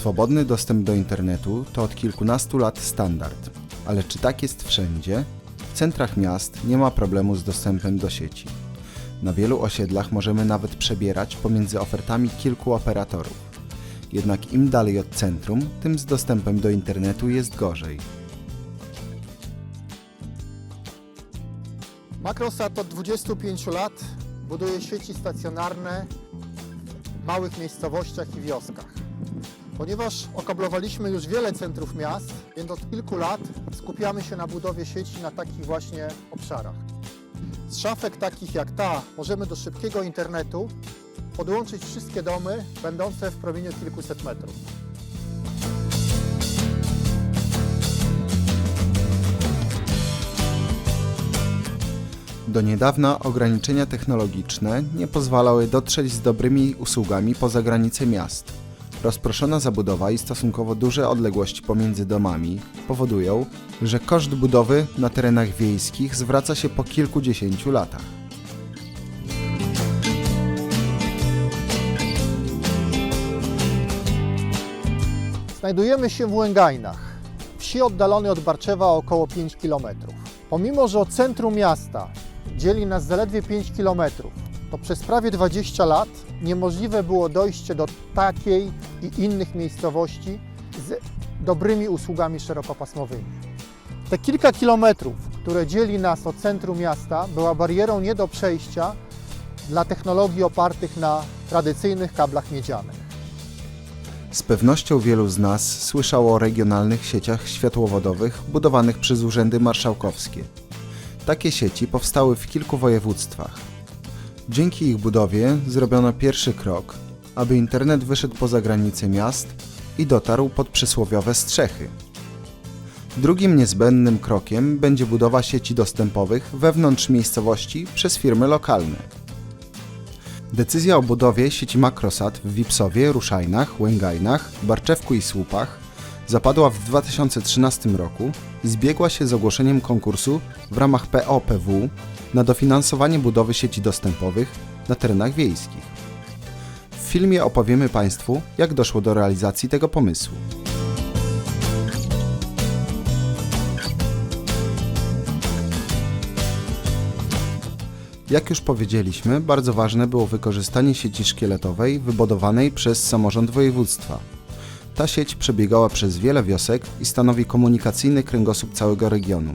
Swobodny dostęp do internetu to od kilkunastu lat standard, ale czy tak jest wszędzie? W centrach miast nie ma problemu z dostępem do sieci. Na wielu osiedlach możemy nawet przebierać pomiędzy ofertami kilku operatorów. Jednak im dalej od centrum, tym z dostępem do internetu jest gorzej. Makrosat od 25 lat buduje sieci stacjonarne w małych miejscowościach i wioskach. Ponieważ okablowaliśmy już wiele centrów miast, więc od kilku lat skupiamy się na budowie sieci na takich właśnie obszarach. Z szafek takich jak ta możemy do szybkiego internetu podłączyć wszystkie domy będące w promieniu kilkuset metrów. Do niedawna ograniczenia technologiczne nie pozwalały dotrzeć z dobrymi usługami poza granice miast. Rozproszona zabudowa i stosunkowo duże odległości pomiędzy domami powodują, że koszt budowy na terenach wiejskich zwraca się po kilkudziesięciu latach. Znajdujemy się w Łęgajnach, wsi oddalonej od Barczewa o około 5 km. Pomimo, że od centrum miasta dzieli nas zaledwie 5 km, to przez prawie 20 lat niemożliwe było dojście do takiej i innych miejscowości z dobrymi usługami szerokopasmowymi. Te kilka kilometrów, które dzieli nas od centrum miasta, była barierą nie do przejścia dla technologii opartych na tradycyjnych kablach miedzianych. Z pewnością wielu z nas słyszało o regionalnych sieciach światłowodowych budowanych przez urzędy marszałkowskie. Takie sieci powstały w kilku województwach. Dzięki ich budowie zrobiono pierwszy krok, aby internet wyszedł poza granice miast i dotarł pod przysłowiowe strzechy. Drugim niezbędnym krokiem będzie budowa sieci dostępowych wewnątrz miejscowości przez firmy lokalne. Decyzja o budowie sieci Makrosat w Wipsowie, Ruszajnach, Łęgajnach, Barczewku i Słupach zapadła w 2013 roku i zbiegła się z ogłoszeniem konkursu w ramach POPW na dofinansowanie budowy sieci dostępowych na terenach wiejskich. W filmie opowiemy Państwu, jak doszło do realizacji tego pomysłu. Jak już powiedzieliśmy, bardzo ważne było wykorzystanie sieci szkieletowej wybudowanej przez samorząd województwa. Ta sieć przebiegała przez wiele wiosek i stanowi komunikacyjny kręgosłup całego regionu.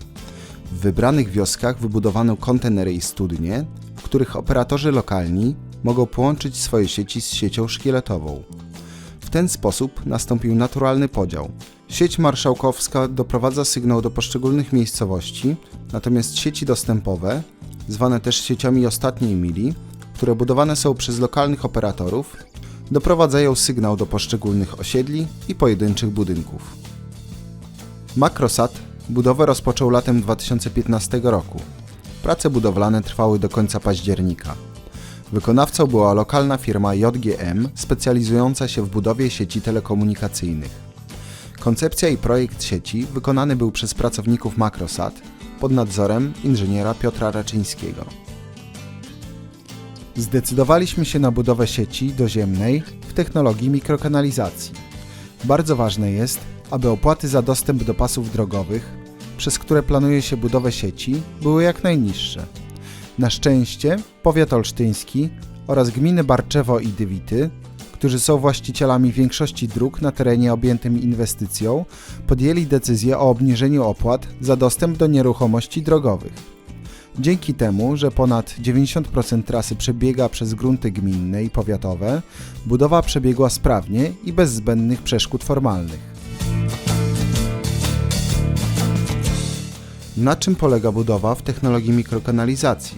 W wybranych wioskach wybudowano kontenery i studnie, w których operatorzy lokalni mogą połączyć swoje sieci z siecią szkieletową. W ten sposób nastąpił naturalny podział. Sieć marszałkowska doprowadza sygnał do poszczególnych miejscowości, natomiast sieci dostępowe, zwane też sieciami ostatniej mili, które budowane są przez lokalnych operatorów, doprowadzają sygnał do poszczególnych osiedli i pojedynczych budynków. Makrosat budowę rozpoczął latem 2015 roku. Prace budowlane trwały do końca października. Wykonawcą była lokalna firma JGM specjalizująca się w budowie sieci telekomunikacyjnych. Koncepcja i projekt sieci wykonany był przez pracowników Makrosat pod nadzorem inżyniera Piotra Raczyńskiego. Zdecydowaliśmy się na budowę sieci doziemnej w technologii mikrokanalizacji. Bardzo ważne jest, aby opłaty za dostęp do pasów drogowych, przez które planuje się budowę sieci, były jak najniższe. Na szczęście powiat olsztyński oraz gminy Barczewo i Dywity, którzy są właścicielami większości dróg na terenie objętym inwestycją, podjęli decyzję o obniżeniu opłat za dostęp do nieruchomości drogowych. Dzięki temu, że ponad 90% trasy przebiega przez grunty gminne i powiatowe, budowa przebiegła sprawnie i bez zbędnych przeszkód formalnych. Na czym polega budowa w technologii mikrokanalizacji?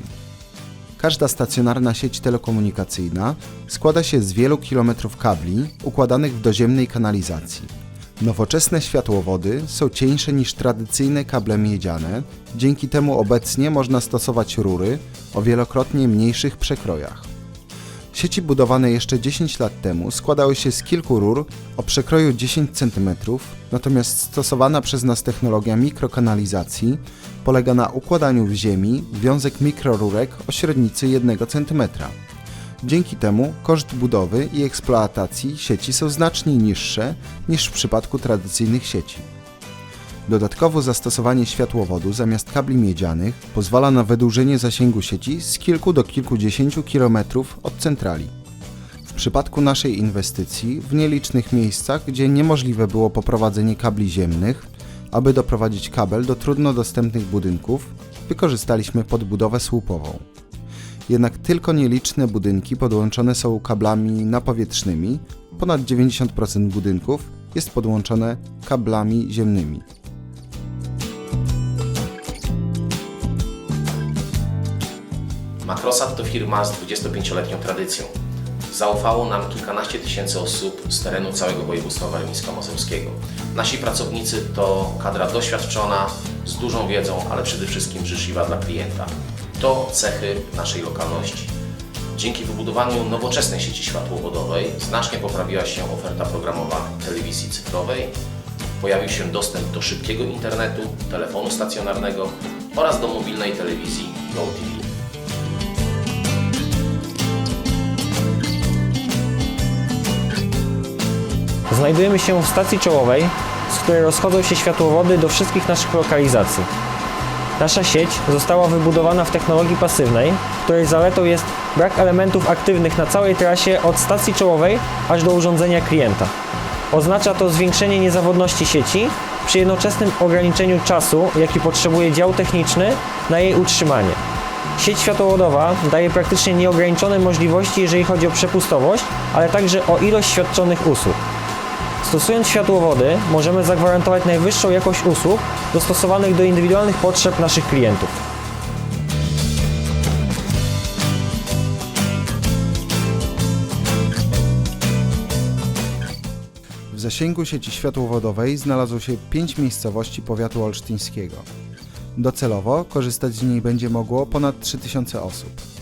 Każda stacjonarna sieć telekomunikacyjna składa się z wielu kilometrów kabli układanych w doziemnej kanalizacji. Nowoczesne światłowody są cieńsze niż tradycyjne kable miedziane, dzięki temu obecnie można stosować rury o wielokrotnie mniejszych przekrojach. Sieci budowane jeszcze 10 lat temu składały się z kilku rur o przekroju 10 cm, natomiast stosowana przez nas technologia mikrokanalizacji polega na układaniu w ziemi wiązek mikrorurek o średnicy 1 cm. Dzięki temu koszt budowy i eksploatacji sieci są znacznie niższe niż w przypadku tradycyjnych sieci. Dodatkowo zastosowanie światłowodu zamiast kabli miedzianych pozwala na wydłużenie zasięgu sieci z kilku do kilkudziesięciu kilometrów od centrali. W przypadku naszej inwestycji, w nielicznych miejscach, gdzie niemożliwe było poprowadzenie kabli ziemnych, aby doprowadzić kabel do trudno dostępnych budynków, wykorzystaliśmy podbudowę słupową. Jednak tylko nieliczne budynki podłączone są kablami napowietrznymi, ponad 90% budynków jest podłączone kablami ziemnymi. Makrosat to firma z 25-letnią tradycją. Zaufało nam kilkanaście tysięcy osób z terenu całego województwa warmińsko-mazurskiego. Nasi pracownicy to kadra doświadczona, z dużą wiedzą, ale przede wszystkim życzliwa dla klienta. To cechy naszej lokalności. Dzięki wybudowaniu nowoczesnej sieci światłowodowej znacznie poprawiła się oferta programowa telewizji cyfrowej, pojawił się dostęp do szybkiego internetu, telefonu stacjonarnego oraz do mobilnej telewizji GoTV. Znajdujemy się w stacji czołowej, z której rozchodzą się światłowody do wszystkich naszych lokalizacji. Nasza sieć została wybudowana w technologii pasywnej, której zaletą jest brak elementów aktywnych na całej trasie od stacji czołowej aż do urządzenia klienta. Oznacza to zwiększenie niezawodności sieci przy jednoczesnym ograniczeniu czasu, jaki potrzebuje dział techniczny na jej utrzymanie. Sieć światłowodowa daje praktycznie nieograniczone możliwości, jeżeli chodzi o przepustowość, ale także o ilość świadczonych usług. Stosując światłowody, możemy zagwarantować najwyższą jakość usług dostosowanych do indywidualnych potrzeb naszych klientów. W zasięgu sieci światłowodowej znalazło się 5 miejscowości powiatu olsztyńskiego. Docelowo korzystać z niej będzie mogło ponad 3000 osób.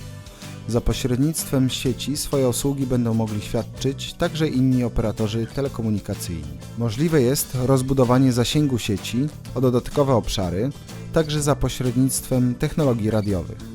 Za pośrednictwem sieci swoje usługi będą mogli świadczyć także inni operatorzy telekomunikacyjni. Możliwe jest rozbudowanie zasięgu sieci o dodatkowe obszary, także za pośrednictwem technologii radiowych.